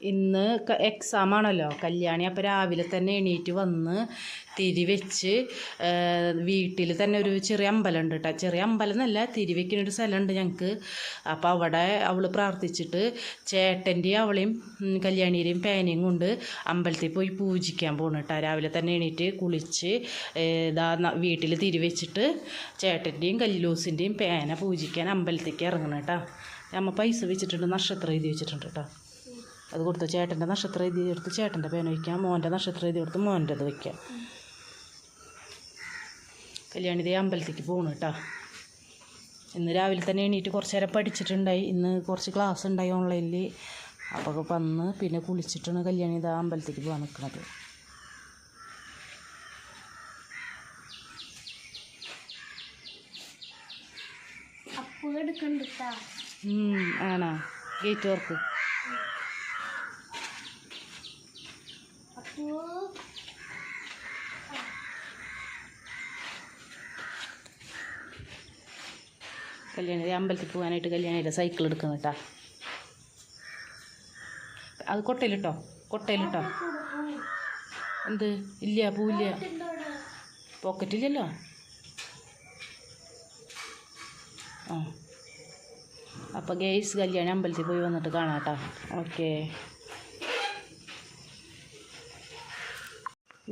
ഇന്ന് എക്സാം ആണല്ലോ. കല്യാണി അപ്പോൾ രാവിലെ തന്നെ എണീറ്റ് വന്ന് തിരി വെച്ച് വീട്ടിൽ തന്നെ ഒരു ചെറിയ അമ്പലം ഉണ്ട് കേട്ടോ ചെറിയ അമ്പലം എന്നല്ല തിരി വെക്കുന്ന ഒരു സ്ഥലമുണ്ട് ഞങ്ങൾക്ക് അപ്പോൾ അവിടെ അവൾ പ്രാർത്ഥിച്ചിട്ട് ചേട്ടന്റെയും അവളെയും കല്യാണിയുടെയും പേനയും കൊണ്ട് അമ്പലത്തിൽ പോയി പൂജിക്കാൻ പോകണം കേട്ടോ രാവിലെ തന്നെ എണീറ്റ് കുളിച്ച് ഇതാ വീട്ടിൽ തിരി വെച്ചിട്ട് ചേട്ടന്റെയും കല്ലൂസിന്റെയും പേന പൂജിക്കാൻ അമ്പലത്തേക്ക് ഇറങ്ങണം കേട്ടോ അമ്മ പൈസ വെച്ചിട്ടുണ്ട് നക്ഷത്രം എഴുതി വെച്ചിട്ടുണ്ട് കേട്ടോ അത് കൊടുത്ത് ചേട്ടന്റെ നക്ഷത്രം എഴുതി എടുത്ത് ചേട്ടന്റെ പേന വയ്ക്കാം മോന്റെ നക്ഷത്രം എഴുതി കൊടുത്ത് മോന്റെത് വയ്ക്കാം. കല്യാണി ദേ അമ്പലത്തേക്ക് പോകണം കേട്ടോ ഇന്ന് രാവിലെ തന്നെ എണീറ്റ് കുറച്ച് നേരം പഠിച്ചിട്ടുണ്ടായി. ഇന്ന് കുറച്ച് ക്ലാസ് ഉണ്ടായി ഓൺലൈനിൽ അപ്പോൾ വന്ന് പിന്നെ കുളിച്ചിട്ടാണ് കല്യാണി ഇതാ അമ്പലത്തേക്ക് പോകാൻ നിൽക്കുന്നത് ആണോ. ഗേറ്റ് വർക്ക് അപ്പു കല്യാണി അമ്പലത്തിൽ പോകാനായിട്ട് കല്യാണിയുടെ സൈക്കിൾ എടുക്കുന്നു കേട്ടോ. അത് കൊട്ടയിലിട്ടോ? കൊട്ടയിലിട്ടോ? എന്ത്? ഇല്ല പൂവില്ല. പോക്കറ്റില്ലല്ലോ ആ. അപ്പോൾ ഗേസ് കല്യാണി അമ്പലത്തിൽ പോയി വന്നിട്ട് കാണാം കേട്ടോ. ഓക്കേ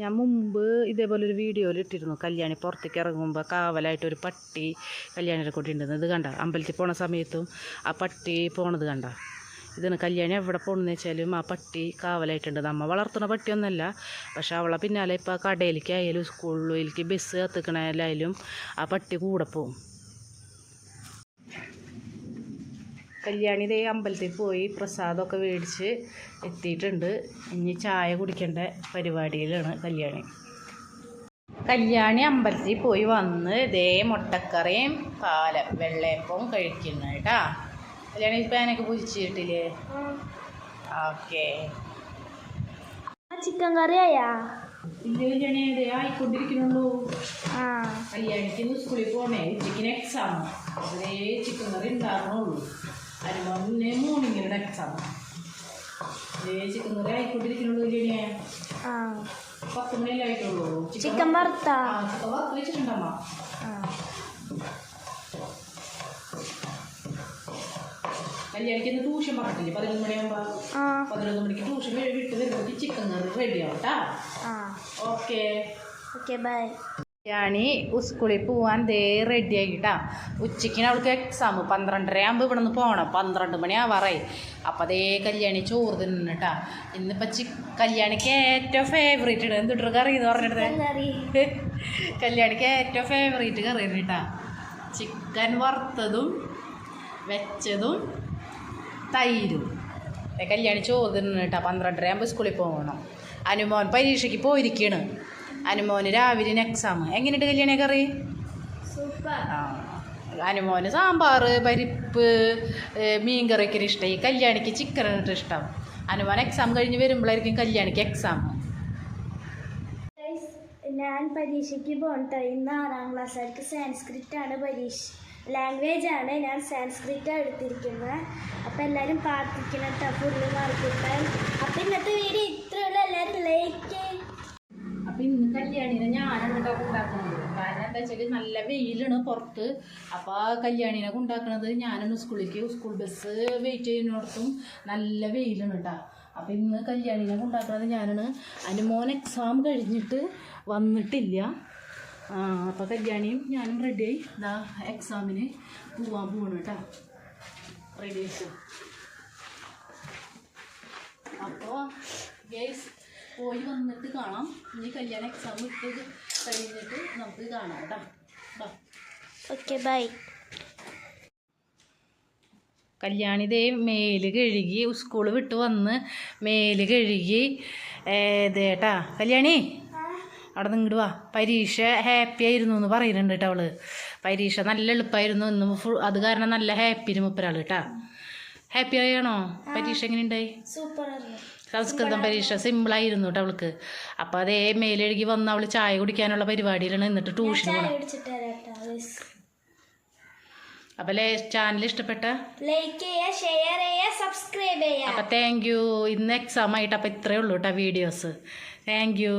ഞാൻ മുമ്പ് ഇതേപോലെ ഒരു വീഡിയോയിൽ ഇട്ടിരുന്നു. കല്യാണി പുറത്തേക്ക് ഇറങ്ങുമ്പോൾ കാവലായിട്ട് ഒരു പട്ടി കല്യാണിയുടെ കൂടെ ഉണ്ടെന്ന്. ഇത് കണ്ട? അമ്പലത്തിൽ പോണ സമയത്തും ആ പട്ടി പോണത് കണ്ട? ഇതിന് കല്യാണി എവിടെ പോകണമെന്ന് വെച്ചാലും ആ പട്ടി കാവലായിട്ടുണ്ട്. നമ്മൾ വളർത്തുന്ന പട്ടിയൊന്നുമല്ല പക്ഷേ അവളെ പിന്നാലെ ഇപ്പോൾ കടയിലേക്ക് ആയാലും സ്കൂളിലേക്ക് ബസ് കത്തിക്കണേലായാലും ആ പട്ടി കൂടെ പോവും. കല്യാണി ദേ അമ്പലത്തിൽ പോയി പ്രസാദമൊക്കെ മേടിച്ച് എത്തിയിട്ടുണ്ട്. ഇനി ചായ കുടിക്കേണ്ട പരിപാടിയിലാണ് കല്യാണി. കല്യാണി അമ്പലത്തിൽ പോയി വന്ന് ഇതേ മുട്ടക്കറിയും പാല വെള്ളയപ്പവും കഴിക്കുന്നു കേട്ടാ. കല്യാണി ഇപ്പം എനിക്ക് പൂജിച്ചിട്ടില്ലേ ഓക്കെ. ചിക്കൻ കറിയായാ ഇല്ല കല്യാണി? ദേ ആയിക്കൊണ്ടിരിക്കുന്നുള്ളൂ. കല്യാണിക്ക് സ്കൂളിൽ പോകണേ ഉച്ചയ്ക്കിന് എക്സാം അതേ ചിക്കൻ കറി ഉണ്ടാകണുള്ളൂ അനുമോന് മോർണിംഗിലുള്ള എക്സാം ചിക്കൻ കറി ആയിക്കൊണ്ടിരിക്കുന്നുള്ളൂ ആ. പത്ത് മണിയല്ലേ ആയിട്ടുള്ളൂ. ചിക്കൻ വറുത്താ? ചിക്കൻ വറുത്ത് വെച്ചിട്ടുണ്ടമ്മ ആ. കല്യാണിക്ക് ഇന്ന് ട്യൂഷൻ പറഞ്ഞില്ലേ പതിനൊന്ന് മണിയാകുമ്പോൾ പതിനൊന്ന് മണിക്ക് ട്യൂഷൻ വിട്ട് വരുമ്പോഴേക്ക് ചിക്കൻ കറി റെഡി ആവട്ടാ ആ. ഓക്കേ ഓക്കെ ബൈ കല്യാണി സ്കൂളിൽ പോവാൻ ദേ റെഡി ആയിട്ടാ. ഉച്ചയ്ക്കിന് അവൾക്ക് എക്സാം പന്ത്രണ്ടര ആകുമ്പോൾ ഇവിടെ നിന്ന് പോകണം പന്ത്രണ്ട് മണി ആവാറായി. അപ്പം അതേ കല്യാണി ചോറ് തിന്നിട്ടാ. ഇന്നിപ്പോൾ ചി കല്യാണിക്ക് ഏറ്റവും ഫേവറേറ്റ് ഇടുക എന്തിട്ടൊരു കറി എന്ന് പറഞ്ഞിട്ട് കല്യാണിക്ക് ഏറ്റവും ഫേവറേറ്റ് കറി കേട്ടാ ചിക്കൻ വറുത്തതും വെച്ചതും തൈരും. കല്യാണി ചോറ് തിന്നിട്ടാ. പന്ത്രണ്ടര ആകുമ്പോൾ സ്കൂളിൽ പോകണം അനുമോൻ പരീക്ഷയ്ക്ക് പോയിരിക്കണ്. അനുമോന് രാവിലെ എക്സാം എങ്ങനെയുണ്ട് കല്യാണി കറി? അനുമോന് സാമ്പാർ പരിപ്പ് മീൻ കറിക്കൊരു ഇഷ്ടം. ഈ കല്യാണിക്ക് ചിക്കൻ ഇഷ്ടം. അനുമോൻ എക്സാം കഴിഞ്ഞ് വരുമ്പോഴായിരിക്കും കല്യാണിക്ക് എക്സാം ഞാൻ പരീക്ഷയ്ക്ക് പോകട്ടെ ഇന്ന് ആറാം ക്ലാസ്സുകാർക്ക് സാൻസ്ക്രിറ്റ് ആണ് പരീക്ഷ. ലാംഗ്വേജ് ആണ്. ഞാൻ സാൻസ്ക്രിറ്റ് എടുത്തിരിക്കുന്നത് അപ്പം എല്ലാവരും പ്രാർത്ഥിക്കണം കേട്ടോ ഫുള്ള് മാർക്ക് കിട്ടാൻ അപ്പം ഇന്നത്തെ വീഡിയോ ഇത്രയുള്ള എല്ലാവരും ലൈക്ക് കല്യാണിനെ ഞാനാണ് കേട്ടോ ഉണ്ടാക്കുന്നത്? കാരണം എന്താ വെച്ചാൽ നല്ല വെയിലാണ് പുറത്ത്. അപ്പോൾ കല്യാണിനെ ഉണ്ടാക്കുന്നത് ഞാനാണ് സ്കൂളിലേക്ക്. സ്കൂൾ ബസ് വെയിറ്റ് ചെയ്യുന്നിടത്തും നല്ല വെയിലാണ് കേട്ടോ അപ്പം ഇന്ന് കല്യാണിനെ ഉണ്ടാക്കുന്നത് ഞാനാണ്. അതിന് മോൻ എക്സാം കഴിഞ്ഞിട്ട് വന്നിട്ടില്ല. അപ്പൊ അപ്പോൾ കല്യാണിയും ഞാനും റെഡിയായി ഇതാ എക്സാമിന് പോവാൻ പോകണം കേട്ടോ റെഡി ആയിട്ട് അപ്പോൾ ഗേസ് പോയി വന്നിട്ട് കാണാം. ഇനി കല്യാണ എക്സാം ഇട്ട് കഴിഞ്ഞിട്ട് നമുക്ക് കാണാം കേട്ടോ ബാ. ഓക്കെ ബൈ കല്യാണിതേ മേൽ കഴുകി സ്കൂൾ വിട്ട് വന്ന് മേൽ കഴുകി ഇതേട്ടാ കല്യാണി അവിടെ നിന്ന് വാ. പരീക്ഷ ഹാപ്പി ആയിരുന്നു എന്ന് പറയുന്നുണ്ട് കേട്ടോ അവൾ. പരീക്ഷ നല്ല എളുപ്പമായിരുന്നു ഇന്ന് ഫുൾ അത് കാരണം നല്ല ഹാപ്പിന് മുപ്പരാൾ കേട്ടാ ഹാപ്പി ആയാണോ? പരീക്ഷ എങ്ങനെയുണ്ടായി? സൂപ്പർ ആയിരുന്നു. സംസ്കൃതം പരീക്ഷ സിമ്പിളായിരുന്നു കേട്ടോ അവൾക്ക്. അപ്പോൾ അതേ മേലെഴുകി വന്ന് അവൾ ചായ കുടിക്കാനുള്ള പരിപാടിയിലാണ് എന്നിട്ട് ട്യൂഷൻ അപ്പൊ പോകണം ചാനൽ ഇഷ്ടപ്പെട്ട? ലൈക്ക് ചെയ്യുക ഷെയർ ചെയ്യുക സബ്സ്ക്രൈബ് ചെയ്യുക. അപ്പോൾ താങ്ക് യു ഇന്ന് എക്സാം ആയിട്ട് അപ്പോൾ ഇത്രേ ഉള്ളൂ കേട്ടോ വീഡിയോസ് താങ്ക് യു